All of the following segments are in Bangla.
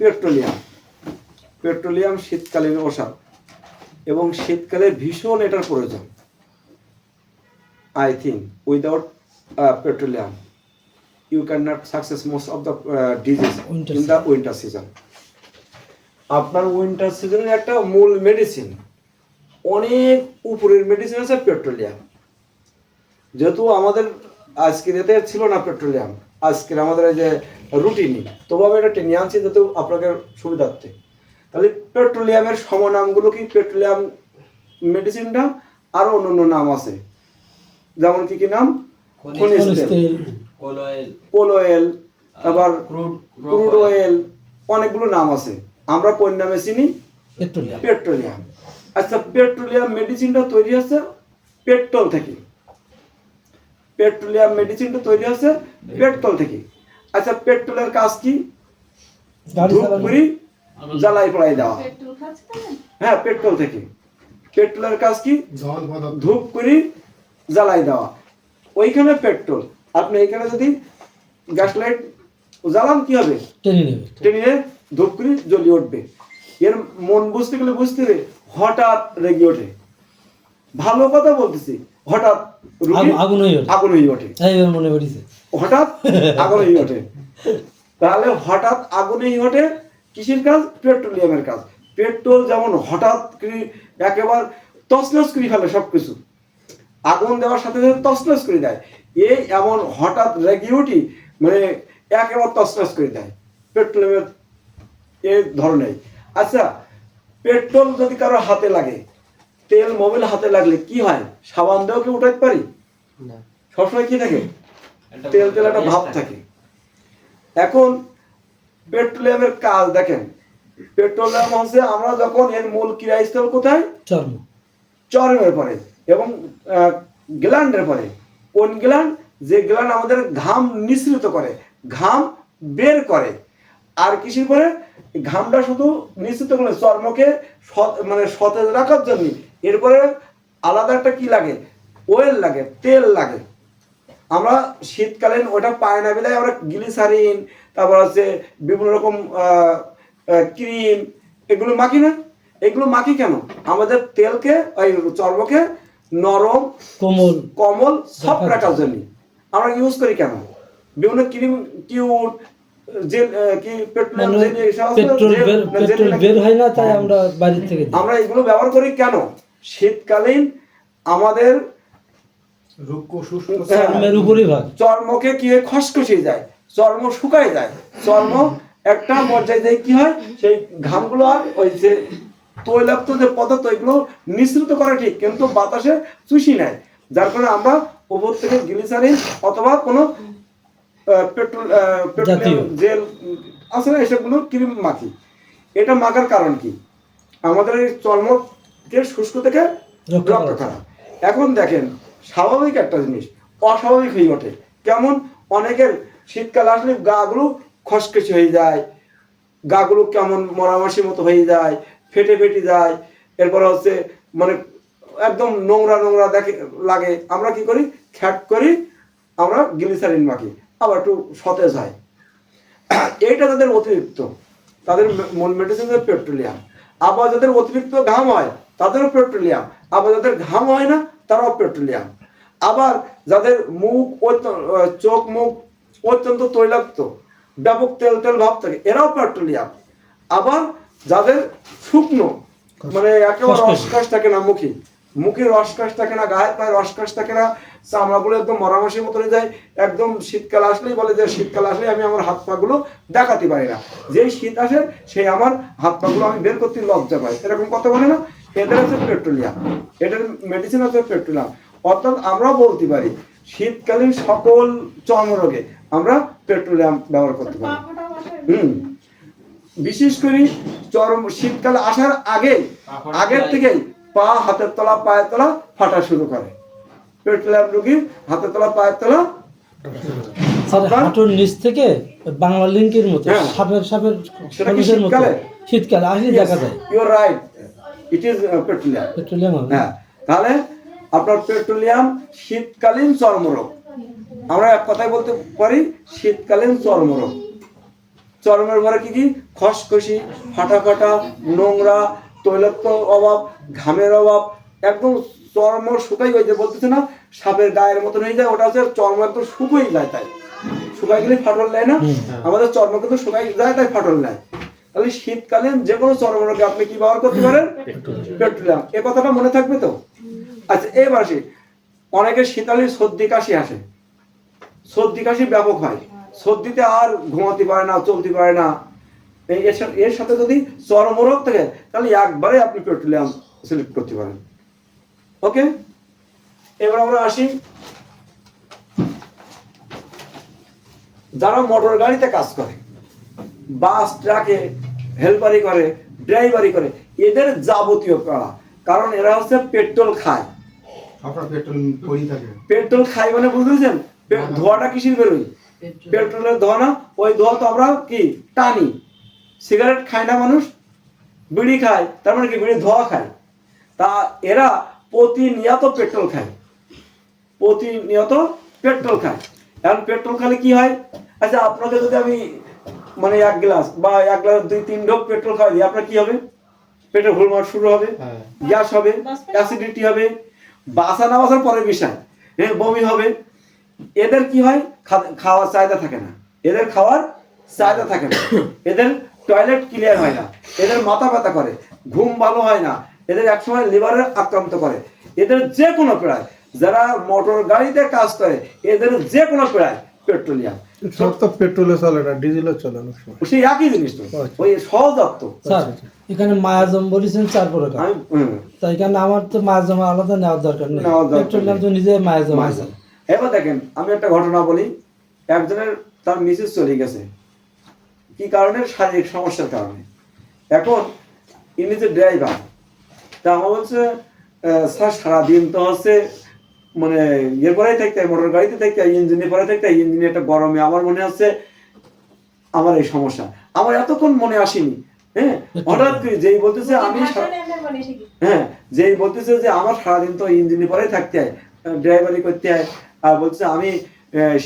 পেট্রোলিয়াম। পেট্রোলিয়াম শীতকালীন ওষুধ এবং শীতকালে ভীষণ এটার প্রয়োজন। I think without petroleum you can not success most of the disease in the winter season আপনার উইন্টার সিজনের একটা মূল মেডিসিন অনেক উপরের মেডিসিন আছে পেট্রোলিয়াম যেহেতু আমাদের আজকের এতে ছিল না পেট্রোলিয়াম আজকের আমাদের এই যে রুটিনই তবু আমি এটা টেনে আনছি যাতে আপনাকে সুবিধার্থে। তাহলে পেট্রোলিয়ামের সমনামগুলো কি? পেট্রোলিয়াম মেডিসিনটা আরও অন্য অন্য নাম আছে। যেমন কি কি নাম? খনিজ তেল। Coal oil. আবার ক্রুড অয়েল। অনেকগুলো নাম আছে। আমরা কোন নামে চিনি পেট্রোলিয়াম। পেট্রোলিয়াম। আচ্ছা পেট্রোলিয়াম মেডিসিনটা তৈরি হচ্ছে পেট্রোল থেকে। পেট্রোলিয়াম মেডিসিনটা তৈরি হচ্ছে পেট্রোল থেকে। আচ্ছা পেট্রোলের কাজ কি? গাড়ি ধূপ চালানো। পুরি জ্বালাই পড়াই দেওয়া। হ্যাঁ পেট্রোল থেকে। পেট্রোলের কাজ কি? জল পদার্থ। ধূপ করি জ্বালাই দেওয়া। ওইখানে পেট্রোল। আপনি এখানে যদি গ্যাস লাইট জ্বালান কি হবে? টেনে নেবে। টেনে ধূপ করে জ্বলিয়ে উঠবে। এর মন বুঝতে গেলে বুঝতে হবে হঠাৎ রেগে ওঠে। ভালো কথা বলতেছি হঠাৎ আগুন- হয়ে ওঠে। আগুন হয়ে ওঠে। মনে পড়েছে। হঠাৎ আগুন হয়ে ওঠে। তাহলে হঠাৎ আগুন হয়ে ওঠে কিসের কাজ? পেট্রোলিয়ামের কাজ। পেট্রোল যেমন হঠাৎ একেবারে তছনছ করে ফেলে সব কিছু আগুন দেওয়ার সাথে সাথে তছনছ করে দেয়। এই এমন হঠাৎ রেগে উঠি মানে একেবারে তছনছ করে দেয় পেট্রোলিয়ামের এই ধরনের। আচ্ছা পেট্রোল যদি কারও হাতে লাগে তেল মোবিল হাতে লাগলে কি হয়? সাবান দিয়েও কি উঠাইতে পারি? সবসময় কি থাকে? তেল তেল একটা ভাব থাকে। এখন পেট্রোলিয়ামের কাজ দেখেন। পেট্রোলিয়াম হচ্ছে আমরা যখন এর মূল ক্রিয়াস্থল কোথায়? চর্ম। চর্মের পরে এবং গ্ল্যান্ডের পরে। কোন গ্ল্যান্ড যে গ্ল্যান্ড আমাদের ঘাম নিঃসৃত করে ঘাম বের করে। আর কিসের পরে? ঘামটা শুধু নিঃসৃত করে চর্মকে সত- মানে সতেজ রাখার জন্য এরপরে আলাদা একটা কি লাগে? ওয়েল লাগে তেল লাগে। আমরা শীতকালীন ওটা পায় না বলে আমরা গ্লিসারিন তারপর হচ্ছে বিভিন্ন রকম ক্রিম এগুলো মাখি না। এগুলো মাখি কেন? আমাদের তেলকে ওই চর্মকে নরম কোমল। কমল সব রাখার জন্য আমরা ইউজ করি কেন? বিভিন্ন ক্রিম কিউট আমরা এগুলো ব্যবহার করি কেন? শীতকালীন আমাদের হ্যাঁ। চর্মকে কি খসখসে যায়। চর্ম শুকায় যায়। চর্ম একটা পর্যায়ে যায় কি হয়? সেই ঘামগুলো আর ওই যে তৈলাক্ত যে পদার্থ এগুলো নিঃসৃত করে ঠিক কিন্তু বাতাসে চুষি নেয়। যার কারণে আমরা উপর থেকে গ্লিসারিন অথবা কোনো পেট্রোল পেট্রোলিয়াম। জেল আছে না এসবগুলো ক্রিম মাখি। এটা মাখার কারণ কি? আমাদের এই চর্মকে শুষ্ক থেকে রক্ষা করা। করা এখন দেখেন স্বাভাবিক একটা জিনিস অস্বাভাবিক হয়ে ওঠে। কেমন? অনেকের শীতকাল আসলে গাগুলো খসখসে হয়ে যায় গাগুলো কেমন মরামাসির মতো হয়ে যায় ফেটে ফেটে যায়। এরপর হচ্ছে মানে একদম নোংরা নোংরা দেখে লাগে। আমরা কি করি? খ্যাট করি আমরা গ্লিসারিন মাখি। আবার একটু সতেজ হয়। এইটা তাদের অতিরিক্ত। তাদের মে- মূল মেডিসিন পেট্রোলিয়াম। আবার যাদের অতিরিক্ত ঘাম হয় তাদেরও পেট্রোলিয়াম। আবার যাদের ঘাম হয় না তারাও পেট্রোলিয়াম। আবার যাদের মুখ চোখ মুখ অত্যন্ত তৈলাক্ত ব্যাপক তেল তেল ভাব থাকে এরাও পেট্রোলিয়াম। আবার যাদের শুকনো মানে একেবারে। রসকাশ থাকে না মুখে মুখে রসকাশ থাকে না গায়ের পায়ে রসকাশ থাকে না চামড়াগুলো একদম মরামাসির মতো যায় একদম শীতকাল আসলেই বলে যে শীতকাল আসলে আমি আমার হাত পাগুলো দেখাতে পারি না। যেই শীত আসে সেই আমার হাত পাগুলো আমি বের করতে লজ্জা পাই এরকম কথা বলে না? এদের হচ্ছে পেট্রোলিয়াম এটার মেডিসিন হচ্ছে পেট্রোলিয়াম অর্থাৎ আমরাও বলতে পারি শীতকালীন সকল চর্মরোগে আমরা পেট্রোলিয়াম ব্যবহার করতে পারি হুম বিশেষ করে চরম শীতকাল আসার আগে আগের। থেকেই পা হাতের তলা পায়ের তলা ফাটা শুরু করে পেট্রোলিয়াম রুগী হাতের তলা পায়ের তলা হাঁটুর নিচ থেকে বাংলা লিঙ্কের মতো হ্যাঁ। সাপের সাপের? শীতকালে আসলে দেখা যায় you're right it is petroleum petroleum হ্যাঁ। তাহলে আপনার পেট্রোলিয়াম শীতকালীন চর্মরোগ। আমরা এক কথায় বলতে পারি শীতকালীন চর্মরোগ। চরমের পরে কি কি? খসখসি ফাটা ফাটা নোংরা তৈলাক্ত অভাব ঘামের অভাব। একদম চর্ম শুকাই হয়ে যায় বলতেছে না সাপের গায়ের মতন হয়ে যায় ওটা হচ্ছে চর্ম একদম শুকিয়ে যায় তাই। শুকাই গেলে ফাটল নেয় না। আমাদের চর্ম কিন্তু শুকাই যায় তাই ফাটল নেয় তাহলে শীতকালীন যে কোনো চর্ম রোগে আপনি কি ব্যবহার করতে পারেন? পেট্রোলিয়াম এ কথাটা মনে থাকবে তো? আচ্ছা এবার আসি। অনেকের শীতালি সর্দি কাশি আসে। সর্দি কাশি ব্যাপক হয়। সর্দিতে আর ঘুমাতে পারে না চলতে পারে না। এই এর সাথে- এর সাথে যদি চর্মরোগ থাকে তাহলে একবারে আপনি পেট্রোলিয়াম সিলেক্ট করতে পারেন। ওকে এবার আমরা আসি। যারা মোটর গাড়িতে কাজ করে বাস ট্রাকে হেল্পারি করে ড্রাইভারি করে এদের যাবতীয় করা। কারণ এরা হচ্ছে পেট্রোল খায়। পেট্রোল পরি থাকে। পেট্রোল খাই মানে বুঝতেছেন পে- ধোঁয়াটা কিসের বেরোয়? পেট্রোলের ধোঁয়া না ওই ধোঁয়া তো আমরা কি? টানি। সিগারেট খায় না মানুষ? বিড়ি খায়। তার মানে কি? বিড়ি ধোঁয়া খায়। তা এরা প্রতিনিয়ত পেট্রোল খায়। প্রতিনিয়ত পেট্রোল খায়। এখন পেট্রোল খালে কি হয়? আচ্ছা আপনাকে যদি আমি মানে এক গ্লাস বা এক গ্লাস দুই তিন ঢোক পেট্রোল খাওয়াই দিই আপনার কি হবে? পেটে ঘুরমার শুরু হবে হ্যাঁ। গ্যাস হবে অ্যাসিডিটি হবে বাসা না বাসার পরে বিষয় হ্যাঁ বমি হবে। এদের কি হয়? খা- খাওয়ার চাহিদা থাকে না। এদের খাওয়ার চাহিদা থাকে না। এদের টয়লেট ক্লিয়ার হয় না। এদের মাথা ব্যথা করে ঘুম ভালো হয় না। এদের একসময় লিভারের আক্রান্ত করে। এদের যে কোনো প্রায় যারা মোটর গাড়িতে কাজ করে এদের যে কোনো প্রায় পেট্রোলিয়াম। সব তো পেট্রোলে চলে না ডিজেলে চলে সময়। সেই একই জিনিস তো। আচ্ছা। ওই সহজাত স্যার এখানে মায়াজম বলেছেন চার প্রকার। তা এখানে আমার তো মায়াজম আলাদা নেওয়ার দরকার নেই। পেট্রোলিয়াম তো নিজে মায়াজম। আছে এবার দেখেন আমি একটা ঘটনা বলি। একজনের তার মিসেস চলে গেছে। কি কারণে? শারীরিক সমস্যার কারণে। এখন ইনি যে ড্রাইভার তা আমার বলছে আহ, স্যার সারাদিন তো হচ্ছে মানে ইয়ে পরেই থাকতে হয়, মোটর গাড়িতে থাকতে হয়, ইঞ্জিনে পরে থাকতে হয়, ইঞ্জিনে একটা গরমে। আমার মনে হচ্ছে আমার এই সমস্যা। আমার এতক্ষণ মনে আসেনি হ্যাঁ? হঠাৎ করে যেই বলতেছে আমি হ্যাঁ যেই বলতেছে যে আমার সারাদিন তো ইঞ্জিনে পরে থাকতে হয় ড্রাইভারি করতে হয় আর বলছে আমি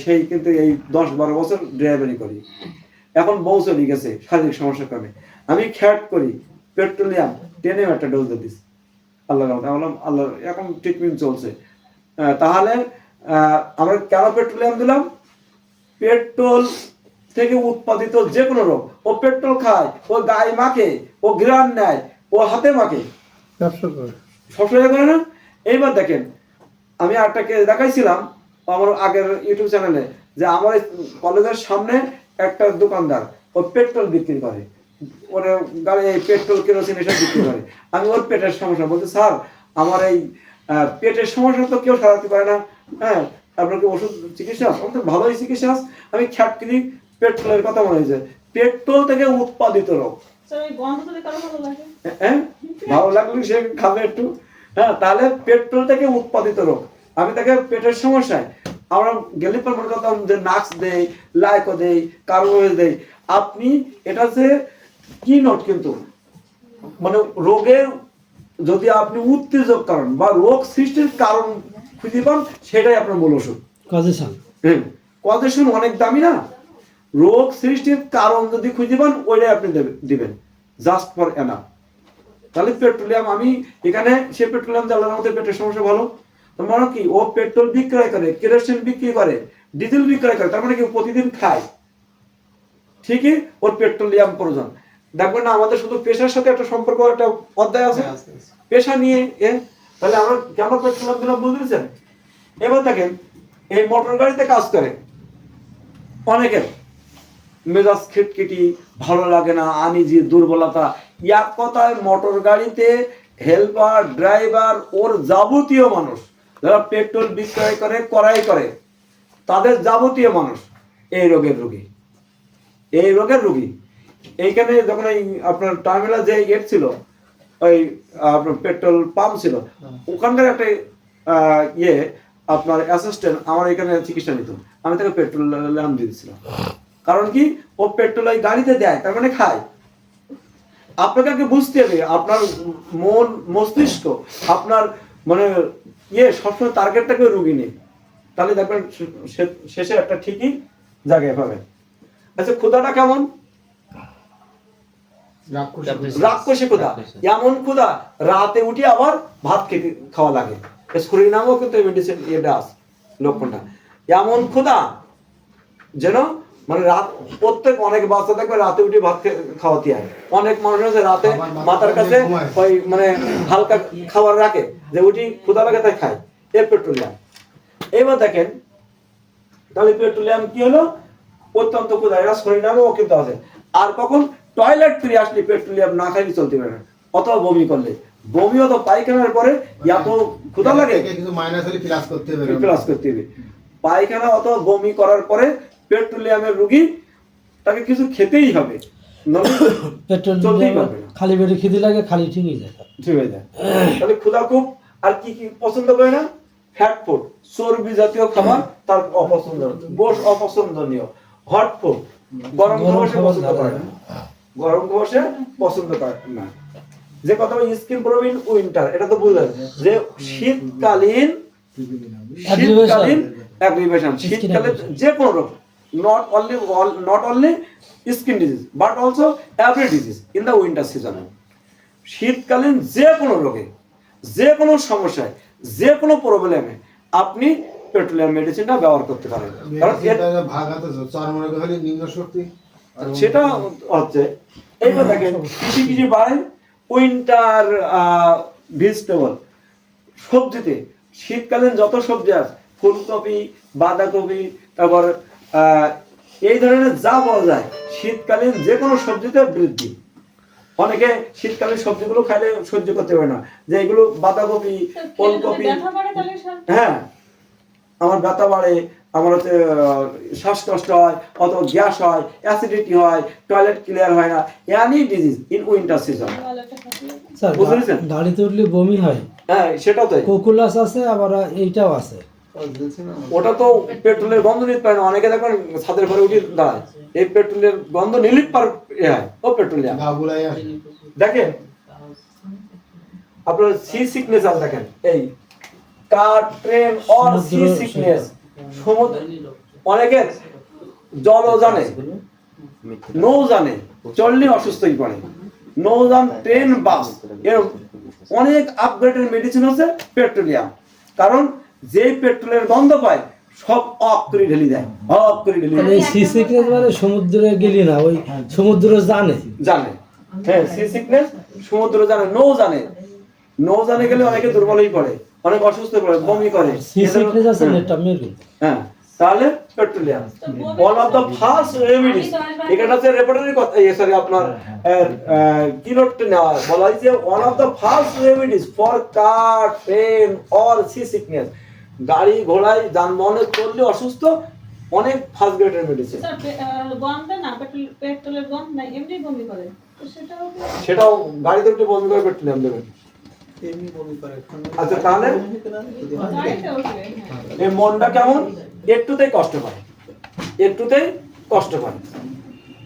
সেই কিন্তু এই দশ বারো বছর ড্রাইভারি করি। এখন বউ চলে গেছে শারীরিক সমস্যার কারণে। আমি খ্যাট করি পেট্রোলিয়াম টেনে একটা ডোজ দিস আল্লাহ রহমতে আমি বললাম আল্লাহ এখন ট্রিটমেন্ট চলছে। তাহলে আমরা কেন পেট্রোলিয়াম দিলাম? পেট্রোল থেকে উৎপাদিত যে কোনো রোগ ও পেট্রোল খায় ও গায়ে মাখে ও গ্রান নেয় ও হাতে মাখে। সবসময় করে। না? এইবার দেখেন আমি আরটাকে দেখাইছিলাম আমার আগের ইউটিউব চ্যানেলে যে আমার কলেজের সামনে একটা দোকানদার ও পেট্রোল বিক্রি করে। ওর গাড়ি পেট্রোল কেরোসিন এসব বিক্রি করে। আমি ওর পেটের সমস্যা বলছি স্যার আমার এই পেটের সমস্যা তো কেউ সারাতে পারে না। হ্যাঁ আপনার কি ওষুধ চিকিৎসা আছে? আমার ভালোই চিকিৎসা আছে। আমি খ্যাটকিরি পেট্রোলের কথা মনে হয়েছে। পেট্রোল থেকে উৎপাদিত রোগ। হ্যাঁ ভালো লাগলে সে খাবে একটু। হ্যাঁ তাহলে পেট্রোল থেকে উৎপাদিত রোগ। আমি তাকে পেটের সমস্যায় আমরা গেলে পর মনে করতাম যে নাক্স দেই লাইকো দেই। আপনি এটা যে কি নোট কিন্তু? মানে রোগের যদি আপনি উত্তেজক কারণ বা রোগ সৃষ্টির কারণ খুঁজে পান সেটাই আপনার মূল ওষুধ। কজেশন হ্যাঁ কজেশন অনেক দামি না? রোগ সৃষ্টির কারণ যদি খুঁজে পান ওইটাই আপনি দিবেন। জাস্ট ফর এনা তাহলে পেট্রোলিয়াম আমি এখানে সে পেট্রোলিয়াম জ্বালানোর মধ্যে পেটের সমস্যা ভালো। তার মানে কি ও পেট্রোল বিক্রয় করে কেরোসিন বিক্রি করে ডিজেল বিক্রয় করে তার মানে কি প্রতিদিন খায়। ঠিকই ওর পেট্রোলিয়াম প্রয়োজন। দেখবেন না আমাদের শুধু পেশার সাথে একটা সম্পর্ক একটা অধ্যায় আছে? পেশা নিয়ে এ? তাহলে আমরা কেন পেট্রোলিয়াম দিলাম বুঝতেছেন এবার দেখেন এই মোটর গাড়িতে কাজ করে অনেকের মেজাজ খিটখিটি ভালো লাগে না আনিজি দুর্বলতা। এক কথায় মোটর গাড়িতে হেল্পার ড্রাইভার ওর যাবতীয় মানুষ যারা পেট্রোল বিক্রয় করে করাই করে তাদের যাবতীয় মানুষ এই রোগের রুগী। এই রোগের রোগী। এইখানে যখন এই আপনার টার্মিনাল যে গেট ছিল ওই আপনার পেট্রোল পাম্প ছিল ওখানকার একটা ইয়ে আপনার অ্যাসিস্ট্যান্ট আমার এখানে চিকিৎসা নিত। আমি তাকে পেট্রোল দিয়ে দিয়েছিলাম। কারণ কি? ও পেট্রোল ওই গাড়িতে দেয় তার মানে খায়। আপনাকে আগে বুঝতে হবে আপনার মন মস্তিষ্ক আপনার মানে ইয়ে সবসময় টার্গেটটাকে রুগী নেই। তাহলে দেখবেন শেষে একটা ঠিকই জায়গায় পাবেন। আচ্ছা ক্ষুদাটা কেমন? রাক্ষসী ক্ষুধা। এমন ক্ষুধা রাতে উঠে আবার ভাত খেতে খাওয়া লাগে। শরীর নামও কিন্তু মেডিসিন এটা আছে লক্ষণটা। এমন ক্ষুধা যেন মানে রাত প্রত্যেক অনেক বাচ্চা থাকবে রাতে উঠে ভাত খাওয়াতে হয় অনেক মানুষ আছে রাতে মাথার কাছে ওই মানে হালকা খাবার রাখে যে উঠি ক্ষুধা লাগে তাই খায় এ পেট্রোলিয়াম। এবার দেখেন তাহলে পেট্রোলিয়াম কি হলো? অত্যন্ত ক্ষুধা এরা শরীর নামেও কিন্তু আছে। আর কখন? টয়লেট ফিরে আসলে পেট্রোলিয়াম না খাইলে চলতে পারে না। অথবা বমি করলে। বমি অথবা পায়খানার পরে এত ক্ষুধা লাগে। কিছু মাইনাস হলে প্লাস করতে হবে। প্লাস করতে হবে। পায়খানা অথবা বমি করার পরে পেট্রোলিয়ামের রুগী তাকে কিছু খেতেই হবে। খালি পেটে খিদে লাগে খালি ঠিকই যায়। ঠিক হয়ে যায়। তাহলে ক্ষুধা খুব। আর কি কি পছন্দ করে না? ফ্যাট ফুড চর্বি জাতীয় খাবার তার অপছন্দ গোশ অপছন্দনীয়। হট ফুড গরম গরম খাবার সে পছন্দ করে না। গরম খাবার সে পছন্দ করে না। যে কথা স্কিন প্রবীণ উইন্টার এটা তো বুঝলেন। যে শীতকালীন শীতকালীন অ্যাগ্রিভেশন। শীতকালে যে কোনো রোগ not only not only skin disease but also every disease in the winter season শীতকালীন যে কোনো রোগে যে কোনো সমস্যায় যে কোনো প্রবলেমে আপনি পেট্রোলিয়াম মেডিসিনটা ব্যবহার করতে পারেন। কারণ এর ভাগ আছে চর্মরোগ হলে নিম্ন শক্তি সেটা হচ্ছে এইবার দেখেন কিছু কিছু বাড়ে উইন্টার ভেজিটেবল সবজিতে শীতকালীন যত সবজি আছে ফুলকপি বাঁধাকপি তারপর আহ, এই ধরনের যা পাওয়া যায় শীতকালীন যে কোনো সবজিতে বৃদ্ধি। অনেকে শীতকালীন সবজিগুলো খাইলে সহ্য করতে পারে না যে এগুলো বাঁধাকপি ফুলকপি হ্যাঁ আমার ব্যথা বাড়ে আমার হচ্ছে শ্বাসকষ্ট হয় অথবা গ্যাস হয় অ্যাসিডিটি হয় টয়লেট ক্লিয়ার হয় না any disease in winter season বুঝতে গাড়িতে উঠলে বমি হয়। হ্যাঁ সেটাও তাই। কোকুলাস আছে আবার এইটাও আছে। ওটা তো পেট্রোলের গন্ধ নিতে পারে না অনেকে দেখবেন ছাদের ঘরে উঠে দাঁড়ায়। এই পেট্রোলের গন্ধ নিলিপ পার এ হয় ও দেখেন আপনার সি সিকনেস আছে দেখেন এই car train or sea sickness সমুদ্র অনেকের জলও জানে নৌ জানে চললে অসুস্থই পড়ে। নৌ জান ট্রেন বাসের অনেক আপগ্রেডের মেডিসিন হচ্ছে পেট্রোলিয়াম। কারণ যে পেট্রোলের গন্ধ পায় সব অফ করে ঢেলে দেয় অফ করে ঢেলে দেয়। সি সিকনেস মানে সমুদ্রে গেলি না ওই সমুদ্র জানে। জানে। হ্যাঁ সি সিকনেস সমুদ্র জানে নৌ জানে। নৌ জানে গেলে অনেকে দুর্বল হয়ে পড়ে। অনেক অসুস্থ হয়ে পড়ে বমি করে। হ্যাঁ। হ্যাঁ তাহলে petroleum. One of the first remedies এখানে হচ্ছে রেপার্টরি কথা এই সরি আপনার কি নেওয়া বলা হয়েছে one of the first remedies for car train or sea sickness গাড়ি ঘোড়ায় যানবাহনে চললে অসুস্থ অনেক ফার্স্ট গ্রেডের মেডিসিন স্যার পে- আহ, গন্ধে না পেট্রোলের গন্ধ নাই এমনি বমি করে। সেটাও গাড়িতে একটু বন্ধ করে পেট্রোলিয়াম দেবেন আচ্ছা তাহলে? হ্যাঁ। এই মনটা কেমন? একটুতেই কষ্ট পায়। একটুতেই কষ্ট পায়।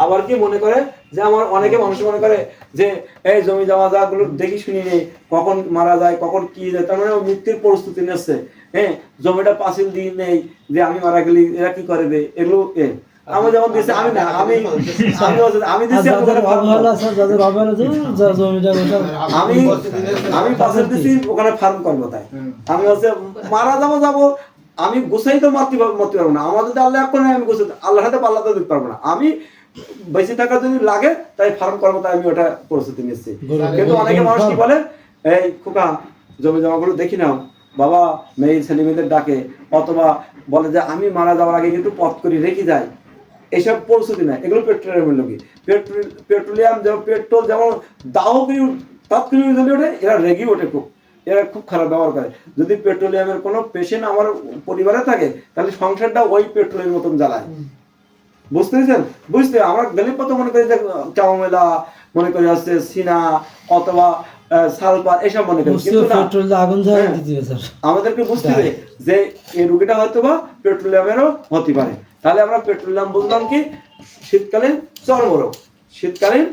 আবার কি মনে করে যে আমার অনেকে মানুষ মনে করে যে এই জমি জমা গুলো দেখি শুনি নেই। কখন মারা যায় কখন কি যায়? তার মানে মৃত্যুর প্রস্তুতি নিচ্ছে। হ্যাঁ জমিটা পাঁচিল দিয়ে নেই যে আমি মারা গেলি এরা কি করবে? এগুলো এ আমি যেমন দিচ্ছি আমি না আমি আমি হচ্ছে- আমি আর দিচ্ছি যাদের ওখানে farm অবহেলা করব। আছে যাদের অবহেলা আছে। জমিটা আমি আমি পাশের দিচ্ছি ওখানে ফার্ম করব তাই। আমি হচ্ছে মারা যাব যাব আমি গুছাই তো মারতে পারব মারতে পারব না। আমার যদি আল্লাহ এখন আমি গুছাই আল্লাহ হাতে পাল্লা তো দিতে পারব না। আমি বেশি টাকা যদি লাগে তাই ফার্ম করব তাই আমি ওটা প্রস্তুতি নিচ্ছি কিন্তু অনেকে মানুষ কি বলে এই খোকা জমি জমাগুলো দেখি নাও। বাবা মেয়ে ছেলে মেয়েদের ডাকে। অথবা বলে যে আমি মারা যাওয়ার আগে কিন্তু পথ করে রেখে যাই। এইসব প্রস্তুতি নাই এগুলো পেট্রোলিয়ামের পেট্রোল পেট্রোলিয়াম যেমন পেট্রোল যেমন দাহ করে তাৎক্ষণিক জ্বলে ওঠে এরা রেগে ওঠে খুব। এরা খুব খারাপ ব্যবহার করে। যদি পেট্রোলিয়ামের কোনো পেশেন্ট আমার পরিবারে থাকে তাহলে সংসারটা ওই পেট্রোলের মতন জ্বালায়। বুঝতে পেরেছেন? বুঝতে আমরা গেলে কত মনে করি যে চাউমেলা মনে করি হচ্ছে সিনা অথবা সালফার এসব মনে করি। না। হ্যাঁ। আমাদেরকে বুঝতে হবে যে এই রুগীটা হয়তো বা পেট্রোলিয়ামেরও হতে পারে। তাহলে আমরা পেট্রোলিয়াম বুঝলাম কি? শীতকালীন চর্মরোগ শীতকালীন